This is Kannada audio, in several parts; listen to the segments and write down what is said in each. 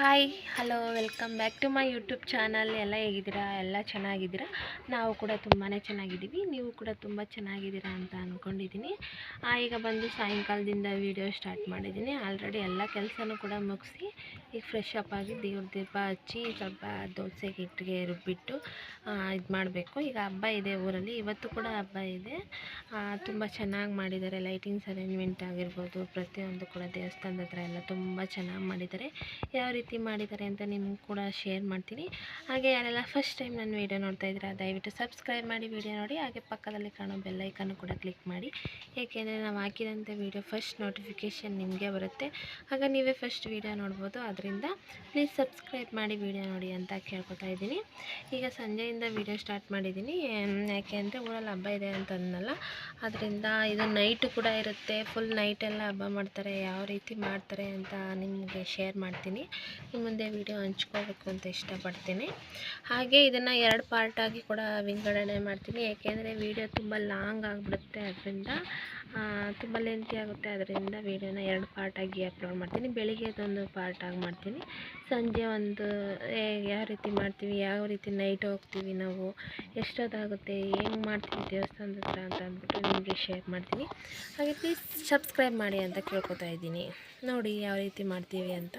Hi hello welcome back to my YouTube channel ಎಲ್ಲ ಹೇಗಿದ್ದೀರಾ? ಎಲ್ಲ ಚೆನ್ನಾಗಿದ್ದೀರಾ? ನಾವು ಕೂಡ ತುಂಬಾ ಚೆನ್ನಾಗಿದ್ದೀವಿ. ನೀವು ಕೂಡ ತುಂಬ ಚೆನ್ನಾಗಿದ್ದೀರಾ ಅಂತ ಅಂದ್ಕೊಂಡಿದ್ದೀನಿ ಈಗ ಬಂದು ಸಾಯಂಕಾಲದಿಂದ ವೀಡಿಯೋ ಸ್ಟಾರ್ಟ್ ಮಾಡಿದ್ದೀನಿ. ಆಲ್ರೆಡಿ ಎಲ್ಲ ಕೆಲಸನೂ ಕೂಡ ಮುಗಿಸಿ, ಈಗ ಫ್ರೆಶ್ ಅಪ್ ಆಗಿ ದೇವ್ರ ದೀಪ ಹಚ್ಚಿ ಸ್ವಲ್ಪ ದೋಸೆ ಹಿಟ್ಟಿಗೆ ರುಬ್ಬಿಟ್ಟು ಇದು ಮಾಡಬೇಕು. ಈಗ ಹಬ್ಬ ಇದೆ ಊರಲ್ಲಿ. ಇವತ್ತು ಕೂಡ ಹಬ್ಬ ಇದೆ. ತುಂಬ ಚೆನ್ನಾಗಿ ಮಾಡಿದ್ದಾರೆ. ಲೈಟಿಂಗ್ಸ್ ಅರೇಂಜ್ಮೆಂಟ್ ಆಗಿರ್ಬೋದು, ಪ್ರತಿಯೊಂದು ಕೂಡ ದೇವಸ್ಥಾನದ ಹತ್ರ ಎಲ್ಲ ತುಂಬ ಚೆನ್ನಾಗಿ ಮಾಡಿದ್ದಾರೆ. ಯಾವ ರೀತಿ ಮಾಡಿದ್ದಾರೆ ಅಂತ ನಿಮ್ಗೆ ಕೂಡ ಶೇರ್ ಮಾಡ್ತೀನಿ. ಹಾಗೆ ಯಾರೆಲ್ಲ ಫಸ್ಟ್ ಟೈಮ್ ನನ್ನ ವೀಡಿಯೋ ನೋಡ್ತಾ ಇದ್ದೀರಾ, ದಯವಿಟ್ಟು ಸಬ್ಸ್ಕ್ರೈಬ್ ಮಾಡಿ ವೀಡಿಯೋ ನೋಡಿ. ಹಾಗೆ ಪಕ್ಕದಲ್ಲಿ ಕಾಣೋ ಬೆಲ್ಲೈಕನ್ನು ಕೂಡ ಕ್ಲಿಕ್ ಮಾಡಿ. ಏಕೆಂದರೆ ನಾವು ಹಾಕಿದಂಥ ವೀಡಿಯೋ ಫಸ್ಟ್ ನೋಟಿಫಿಕೇಷನ್ ನಿಮಗೆ ಬರುತ್ತೆ. ಆಗ ನೀವೇ ಫಸ್ಟ್ ವೀಡಿಯೋ ನೋಡ್ಬೋದು. ಅದರಿಂದ ಪ್ಲೀಸ್ ಸಬ್ಸ್ಕ್ರೈಬ್ ಮಾಡಿ ವೀಡಿಯೋ ನೋಡಿ ಅಂತ ಕೇಳ್ಕೊತಾ ಇದ್ದೀನಿ. ಈಗ ಸಂಜೆಯಿಂದ ವೀಡಿಯೋ ಸ್ಟಾರ್ಟ್ ಮಾಡಿದ್ದೀನಿ. ಯಾಕೆ ಅಂದರೆ ಊರಲ್ಲಿ ಹಬ್ಬ ಇದೆ ಅಂತ ಅಂದನಲ್ಲ ಅದರಿಂದ ಇದು ನೈಟು ಕೂಡ ಇರುತ್ತೆ. ಫುಲ್ ನೈಟೆಲ್ಲ ಹಬ್ಬ ಮಾಡ್ತಾರೆ. ಯಾವ ರೀತಿ ಮಾಡ್ತಾರೆ ಅಂತ ನಿಮಗೆ ಶೇರ್ ಮಾಡ್ತೀನಿ. ಮುಂದೆ ವೀಡಿಯೋ ಹಂಚ್ಕೋಬೇಕು ಅಂತ ಇಷ್ಟಪಡ್ತೀನಿ. ಹಾಗೆ ಇದನ್ನು ಎರಡು ಪಾರ್ಟಾಗಿ ಕೂಡ ವಿಂಗಡಣೆ ಮಾಡ್ತೀನಿ. ಏಕೆಂದರೆ ವಿಡಿಯೋ ತುಂಬ ಲಾಂಗ್ ಆಗಿಬಿಡುತ್ತೆ ಅದರಿಂದ ತುಂಬ ಲೆಂತಿ ಆಗುತ್ತೆ. ಅದರಿಂದ ವೀಡಿಯೋನ ಎರಡು ಪಾರ್ಟಾಗಿ ಅಪ್ಲೋಡ್ ಮಾಡ್ತೀನಿ. ಬೆಳಿಗ್ಗೆದೊಂದು ಪಾರ್ಟಾಗಿ ಮಾಡ್ತೀನಿ. ಸಂಜೆ ಒಂದು ಯಾವ ರೀತಿ ಮಾಡ್ತೀವಿ, ಯಾವ ರೀತಿ ನೈಟ್ ಹೋಗ್ತೀವಿ ನಾವು, ಎಷ್ಟೊತ್ತಾಗುತ್ತೆ, ಹೆಂಗೆ ಮಾಡ್ತೀವಿ ದೇವಸ್ಥಾನದ ಹತ್ರ ಅಂತ ಅಂದ್ಬಿಟ್ಟು ನಿಮಗೆ ಶೇರ್ ಮಾಡ್ತೀನಿ. ಹಾಗೆ ಪ್ಲೀಸ್ ಸಬ್ಸ್ಕ್ರೈಬ್ ಮಾಡಿ ಅಂತ ಕೇಳ್ಕೊತಾ ಇದ್ದೀನಿ. ನೋಡಿ ಯಾವ ರೀತಿ ಮಾಡ್ತೀವಿ ಅಂತ.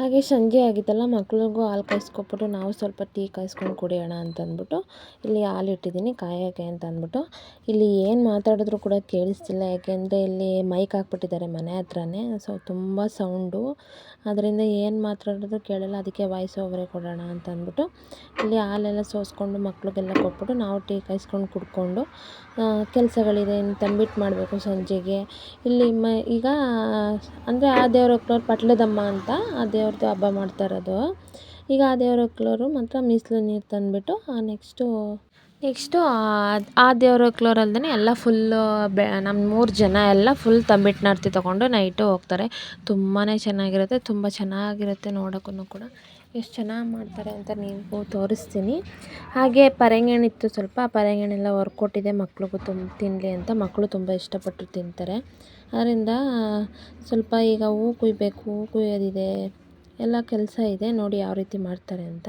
ಹಾಗೆ ಸಂಜೆ ಆಗಿತ್ತಲ್ಲ, ಮಕ್ಳಿಗೂ ಹಾಲು ಕಾಯಿಸ್ಕೊಬಿಟ್ಟು ನಾವು ಸ್ವಲ್ಪ ಟೀ ಕಾಯಿಸ್ಕೊಂಡು ಕುಡಿಯೋಣ ಅಂತ ಅಂದ್ಬಿಟ್ಟು ಇಲ್ಲಿ ಹಾಲು ಇಟ್ಟಿದ್ದೀನಿ, ಕಾಯೋಕ್ಕೆ ಅಂತ ಅಂದ್ಬಿಟ್ಟು. ಇಲ್ಲಿ ಏನು ಮಾತಾಡಿದ್ರು ಕೂಡ ಕೇಳಿಸ್ತಿಲ್ಲ, ಯಾಕೆಂದರೆ ಇಲ್ಲಿ ಮೈಕ್ ಹಾಕ್ಬಿಟ್ಟಿದ್ದಾರೆ ಮನೆ ಹತ್ರನೇ ಸೊ ತುಂಬ ಸೌಂಡು ಅದರಿಂದ ಏನು ಮಾತಾಡಿದ್ರು ಕೇಳಲ್ಲ, ಅದಕ್ಕೆ ವಾಯ್ಸ್ ಓವರೇ ಕೊಡೋಣ ಅಂತ ಅಂದ್ಬಿಟ್ಟು ಇಲ್ಲಿ ಹಾಲೆಲ್ಲ ಸೋಸ್ಕೊಂಡು ಮಕ್ಳಿಗೆಲ್ಲ ಕೊಟ್ಬಿಟ್ಟು ನಾವು ಟೀ ಕಾಯಿಸ್ಕೊಂಡು ಕುಡ್ಕೊಂಡು ಕೆಲಸಗಳಿದೆ ತಂಬಿಟ್ಟು ಮಾಡಬೇಕು ಸಂಜೆಗೆ. ಇಲ್ಲಿ ಮ, ಈಗ, ಅಂದರೆ ಆ ದೇವ್ರ ಪಟ್ಲದಮ್ಮ ಅಂತ, ಆ ದೇವ್ರದ್ದು ಹಬ್ಬ ಮಾಡ್ತಾ ಇರೋದು. ಈಗ ಆ ದೇವ್ರ ಹೊಕ್ಲೋರು ಮಾತ್ರ ಮೀಸಲು ನೀರು ತಂದುಬಿಟ್ಟು ನೆಕ್ಸ್ಟು ನೆಕ್ಸ್ಟು ಆ ದೇವ್ರ ಹೊಕ್ಲೋರಲ್ದೇ ಎಲ್ಲ ಫುಲ್ಲು ಬೆ ನಮ್ಮ ಮೂರು ಜನ ಎಲ್ಲ ಫುಲ್ ತಂಬಿಟ್ಟು ನಾರ್ತಿ ತೊಗೊಂಡು ನೈಟು ಹೋಗ್ತಾರೆ. ತುಂಬಾ ಚೆನ್ನಾಗಿರುತ್ತೆ, ತುಂಬ ಚೆನ್ನಾಗಿರುತ್ತೆ ನೋಡೋಕ್ಕೂ ಕೂಡ. ಎಷ್ಟು ಚೆನ್ನಾಗಿ ಮಾಡ್ತಾರೆ ಅಂತ ನೀವು ತೋರಿಸ್ತೀನಿ. ಹಾಗೆ ಪರಂಗಣ್ಣ ಇತ್ತು ಸ್ವಲ್ಪ, ಆ ಪರಂಗಣ್ಣೆಲ್ಲ ಹೊರ್ಕೊಟ್ಟಿದೆ ಮಕ್ಳಿಗೂ ತುಂಬ ತಿನ್ನಲಿ ಅಂತ. ಮಕ್ಕಳು ತುಂಬ ಇಷ್ಟಪಟ್ಟು ತಿಂತಾರೆ. ಅದರಿಂದ ಸ್ವಲ್ಪ ಈಗ ಹೂ ಕುಯ್ಬೇಕು, ಹೂ ಕುಯ್ಯೋದಿದೆ. ಎಲ್ಲ ಕೆಲಸ ಇದೆ ನೋಡಿ ಯಾವ ರೀತಿ ಮಾಡ್ತಾರೆ ಅಂತ.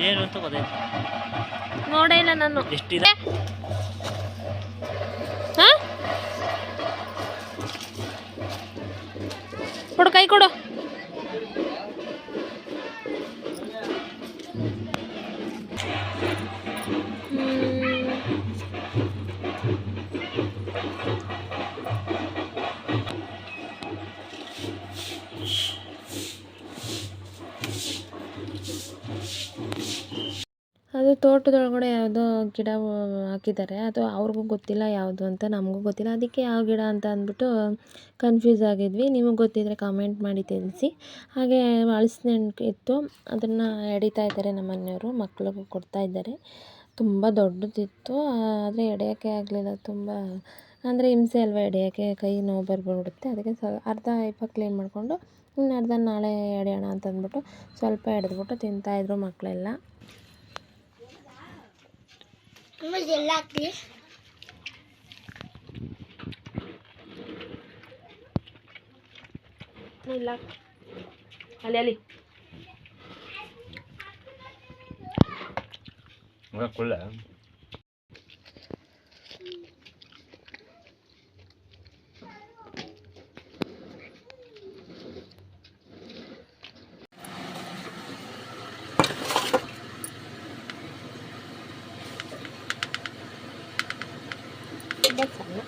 ಏನು ಅಂತ ಗೊತ್ತಾಯ್ತು. ನೋಡೇ ಇಲ್ಲ ನಾನು. ಎಷ್ಟಿದೆ? ಹಾ? ಕೊಡು ಕೈ ಕೊಡು. ತೋಟದೊಳಗಡೆ ಯಾವುದೋ ಗಿಡ ಹಾಕಿದ್ದಾರೆ. ಅದು ಅವ್ರಿಗೂ ಗೊತ್ತಿಲ್ಲ ಯಾವುದು ಅಂತ ನಮಗೂ ಗೊತ್ತಿಲ್ಲ. ಅದಕ್ಕೆ ಯಾವ ಗಿಡ ಅಂತ ಅಂದ್ಬಿಟ್ಟು ಕನ್ಫ್ಯೂಸ್ ಆಗಿದ್ವಿ. ನಿಮಗೆ ಗೊತ್ತಿದ್ದರೆ ಕಾಮೆಂಟ್ ಮಾಡಿ ತಿಳಿಸಿ. ಹಾಗೆ ಹಲಸಿನ ಇತ್ತು. ಅದನ್ನು ಎಡಿತಾ ಇದ್ದಾರೆ ನಮ್ಮ ಮನೆಯವರು ಮಕ್ಳಿಗೂ ಕೊಡ್ತಾ ಇದ್ದಾರೆ. ತುಂಬ ದೊಡ್ಡದಿತ್ತು. ಆದರೆ ಎಡೆಯೋಕ್ಕೆ ಆಗಲಿಲ್ಲ ತುಂಬ. ಅಂದರೆ ಹಿಂಸೆ ಅಲ್ವಾ ಎಡೆಯೋಕ್ಕೆ? ಕೈ ನೋವು ಬರ್ಬಿಡುತ್ತೆ. ಅದಕ್ಕೆ ಸ್ವ ಅರ್ಧ ಇಪ್ಪ ಕ್ಲೀನ್ ಮಾಡಿಕೊಂಡು, ಇನ್ನು ಅರ್ಧ ನಾಳೆ ಎಡೆಯೋಣ ಅಂತ ಅಂದ್ಬಿಟ್ಟು ಸ್ವಲ್ಪ ಎಡೆದ್ಬಿಟ್ಟು ತಿಂತಾಯಿದ್ರು ಮಕ್ಕಳೆಲ್ಲ ಎಲ್ಲ ಹಾಕ್ಲಿ ಇಲ್ಲ ಅಲ್ಲಿ ಅಲ್ಲಿ ಕುಳ್ಳ ಇದೆ ಸಣ್ಣ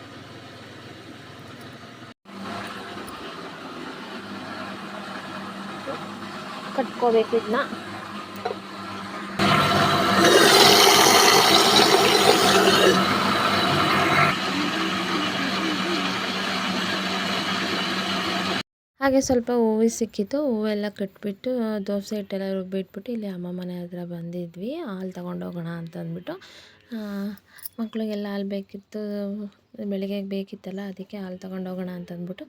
ಕಟ್ಕೋಬೇಕು ಇದನ್ನ ಹಾಗೆ ಸ್ವಲ್ಪ ಹೂವು ಸಿಕ್ಕಿತ್ತು, ಹೂವೆಲ್ಲ ಕಟ್ಬಿಟ್ಟು ದೋಸೆ ಹಿಟ್ಟೆಲ್ಲ ರುಬ್ಬಿಟ್ಬಿಟ್ಟು ಇಲ್ಲಿ ಅಮ್ಮ ಮನೆ ಹತ್ರ ಬಂದಿದ್ವಿ. ಹಾಲು ತೊಗೊಂಡೋಗೋಣ ಅಂತ ಅಂದ್ಬಿಟ್ಟು ಮಕ್ಕಳಿಗೆಲ್ಲ ಹಾಲು ಬೇಕಿತ್ತು ಬೆಳಿಗ್ಗೆ ಬೇಕಿತ್ತಲ್ಲ, ಅದಕ್ಕೆ ಹಾಲು ತಗೊಂಡೋಗೋಣ ಅಂತ ಅಂದ್ಬಿಟ್ಟು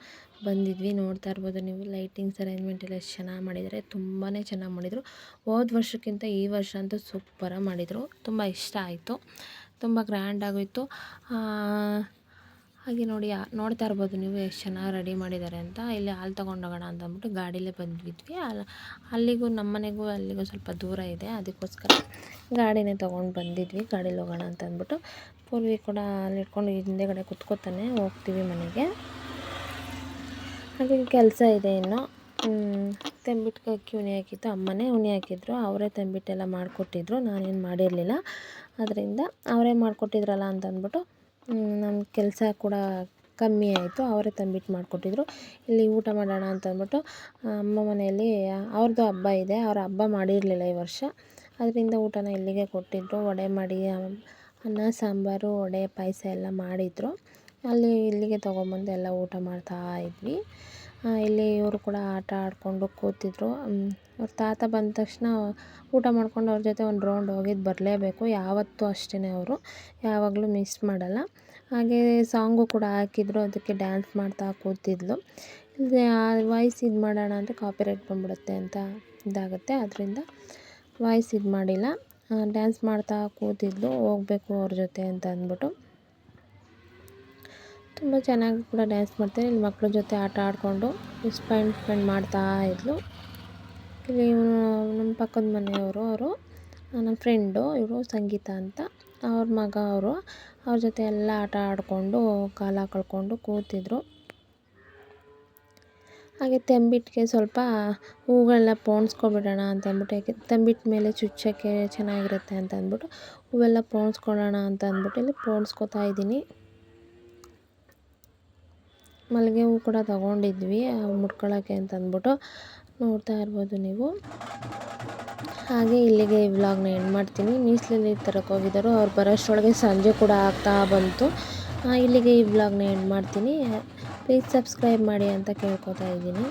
ಬಂದಿದ್ವಿ. ನೋಡ್ತಾ ಇರ್ಬೋದು ನೀವು, ಲೈಟಿಂಗ್ಸ್, ಅರೇಂಜ್ಮೆಂಟ್ ಎಲ್ಲ ಎಷ್ಟು ಚೆನ್ನಾಗಿ ಮಾಡಿದ್ದಾರೆ. ತುಂಬಾ ಚೆನ್ನಾಗಿ ಮಾಡಿದರು. ಹೋದ ವರ್ಷಕ್ಕಿಂತ ಈ ವರ್ಷ ಅಂತೂ ಸೂಪರಾಗಿ ಮಾಡಿದರು. ತುಂಬ ಇಷ್ಟ ಆಯಿತು. ತುಂಬ ಗ್ರ್ಯಾಂಡ್ ಆಗೋಯಿತು. ಹಾಗೆ ನೋಡಿ ನೋಡ್ತಾ ಇರ್ಬೋದು ನೀವು ಎಷ್ಟು ಚೆನ್ನಾಗಿ ರೆಡಿ ಮಾಡಿದ್ದಾರೆ ಅಂತ. ಇಲ್ಲಿ ಹಾಲು ತೊಗೊಂಡೋಗೋಣ ಅಂತ ಅಂದ್ಬಿಟ್ಟು ಗಾಡೀಲೇ ಬಂದಿದ್ವಿ ಅಲ್ಲಿ ಅಲ್ಲಿಗೂ ನಮ್ಮ ಮನೆಗೂ ಅಲ್ಲಿಗೂ ಸ್ವಲ್ಪ ದೂರ ಇದೆ. ಅದಕ್ಕೋಸ್ಕರ ಗಾಡಿನೇ ತೊಗೊಂಡು ಬಂದಿದ್ವಿ. ಗಾಡೀಲಿ ಹೋಗೋಣ ಅಂತ ಅಂದ್ಬಿಟ್ಟು ಪೂರ್ವಿ ಕೂಡ ಅಲ್ಲಿ ಇಟ್ಕೊಂಡು ಹಿಂದೆಗಡೆ ಕುತ್ಕೋತಾನೆ, ಹೋಗ್ತೀವಿ ಮನೆಗೆ. ಹಾಗೆ ಕೆಲಸ ಇದೆ ಇನ್ನು. ತಂಬಿಟ್ಟು ಅಕ್ಕಿ ಉಣಿ ಹಾಕಿತ್ತು, ಅಮ್ಮನೇ ಉಣಿ ಹಾಕಿದ್ರು, ಅವರೇ ತಂಬಿಟ್ಟೆಲ್ಲ ಮಾಡಿಕೊಟ್ಟಿದ್ರು, ನಾನೇನು ಮಾಡಿರಲಿಲ್ಲ. ಅದರಿಂದ ಅವರೇ ಮಾಡಿಕೊಟ್ಟಿದ್ರಲ್ಲ ಅಂತ ಅಂದ್ಬಿಟ್ಟು ನಮ್ಮ ಕೆಲಸ ಕೂಡ ಕಮ್ಮಿ ಆಯಿತು, ಅವರೇ ತಂಬಿಟ್ಟು ಮಾಡಿಕೊಟ್ಟಿದ್ರು. ಇಲ್ಲಿ ಊಟ ಮಾಡೋಣ ಅಂತ ಅಂದ್ಬಿಟ್ಟು ಅಮ್ಮ ಮನೆಯಲ್ಲಿ ಅವ್ರದ್ದು ಹಬ್ಬ ಇದೆ, ಅವ್ರ ಹಬ್ಬ ಮಾಡಿರಲಿಲ್ಲ ಈ ವರ್ಷ. ಅದರಿಂದ ಊಟನ ಇಲ್ಲಿಗೆ ಕೊಟ್ಟಿದ್ದರು ವಡೆ ಮಾಡಿ ಅನ್ನ, ಸಾಂಬಾರು, ವಡೆ, ಪಾಯಸ ಎಲ್ಲ ಮಾಡಿದರು. ಅಲ್ಲಿ ಇಲ್ಲಿಗೆ ತೊಗೊಂಬಂದು ಎಲ್ಲ ಊಟ ಮಾಡ್ತಾ ಇದ್ವಿ. ಇಲ್ಲಿ ಇವರು ಕೂಡ ಆಟ ಆಡಿಕೊಂಡು ಕೂತಿದ್ರು. ಅವ್ರ ತಾತ ಬಂದ ತಕ್ಷಣ ಊಟ ಮಾಡ್ಕೊಂಡು ಅವ್ರ ಜೊತೆ ಒಂದು ರೌಂಡ್ ಹೋಗಿದ್ದು ಬರಲೇಬೇಕು. ಯಾವತ್ತೂ ಅಷ್ಟೇ ಅವರು. ಯಾವಾಗಲೂ ಮಿಸ್ ಮಾಡಲ್ಲ. ಹಾಗೆ ಸಾಂಗು ಕೂಡ ಹಾಕಿದ್ರು. ಅದಕ್ಕೆ ಡ್ಯಾನ್ಸ್ ಮಾಡ್ತಾ ಕೂತಿದ್ಲು. ಇಲ್ಲಿ ವಾಯ್ಸ್ ಇದು ಮಾಡೋಣ ಅಂದರೆ ಕಾಪಿರೈಟ್ ಬಂದ್ಬಿಡುತ್ತೆ ಅಂತ ಇದಾಗುತ್ತೆ. ಅದರಿಂದ ವಾಯ್ಸ್ ಇದು ಮಾಡಿಲ್ಲ. ಡ್ಯಾನ್ಸ್ ಮಾಡ್ತಾ ಕೂತಿದ್ಲು, ಹೋಗಬೇಕು ಅವ್ರ ಜೊತೆ ಅಂತ ಅಂದ್ಬಿಟ್ಟು. ತುಂಬ ಚೆನ್ನಾಗಿ ಕೂಡ ಡ್ಯಾನ್ಸ್ ಮಾಡ್ತಾರೆ, ಇಲ್ಲಿ ಮಕ್ಕಳ ಜೊತೆ ಆಟ ಆಡಿಕೊಂಡು ಸ್ಪೆಂಡ್ ಸ್ಪೆಂಡ್ ಮಾಡ್ತಾ ಇದ್ಲು. ಇಲ್ಲಿ ನಮ್ಮ ಪಕ್ಕದ ಮನೆಯವರು, ಅವರು ನನ್ನ ಫ್ರೆಂಡು ಇವರು ಸಂಗೀತ ಅಂತ. ಅವ್ರ ಮಗ, ಅವರು ಅವ್ರ ಜೊತೆ ಎಲ್ಲ ಆಟ ಆಡಿಕೊಂಡು, ಕಾಲ ಕಳ್ಕೊಂಡು ಕೂತಿದ್ರು. ಹಾಗೆ ತಂಬಿಟ್ಟಿಗೆ ಸ್ವಲ್ಪ ಹೂಗಳನ್ನ ಪೋಣಿಸ್ಕೊಂಡ್ಬಿಡೋಣ ಅಂತ ಅಂದ್ಬಿಟ್ಟು, ಯಾಕೆ ತಂಬಿಟ್ಟು ಮೇಲೆ ಚುಚ್ಚೋಕ್ಕೆ ಚೆನ್ನಾಗಿರುತ್ತೆ ಅಂತ ಅಂದ್ಬಿಟ್ಟು, ಹೂವೆಲ್ಲ ಪೋಣಿಸ್ಕೊಳ್ಳೋಣ ಅಂತ ಅಂದ್ಬಿಟ್ಟು ಇಲ್ಲಿ ಪೋಣಿಸ್ಕೊತಾ ಇದ್ದೀನಿ. ಮಲ್ಲಿಗೆ ಹೂ ಕೂಡ ತಗೊಂಡಿದ್ವಿ, ಅವು ಮುಡ್ಕೊಳ್ಳೋಕ್ಕೆ ಅಂತ ಅಂದ್ಬಿಟ್ಟು. ನೋಡ್ತಾ ಇರ್ಬೋದು ನೀವು. ಹಾಗೆ ಇಲ್ಲಿಗೆ ಈ ವ್ಲಾಗ್ನ ಎಂಡ್ ಮಾಡ್ತೀನಿ. ಮೀಸಲಲ್ಲಿ ತರಕ್ಕೆ ಹೋಗಿದ್ದರು, ಅವ್ರು ಬರೋಷ್ಟರೊಳಗೆ ಸಂಜೆ ಕೂಡ ಆಗ್ತಾ ಬಂತು. ಇಲ್ಲಿಗೆ ಈ ವ್ಲಾಗ್ನ ಎಂಡ್ ಮಾಡ್ತೀನಿ. ಪ್ಲೀಸ್ ಸಬ್ಸ್ಕ್ರೈಬ್ ಮಾಡಿ ಅಂತ ಕೇಳ್ಕೊತಾ ಇದ್ದೀನಿ.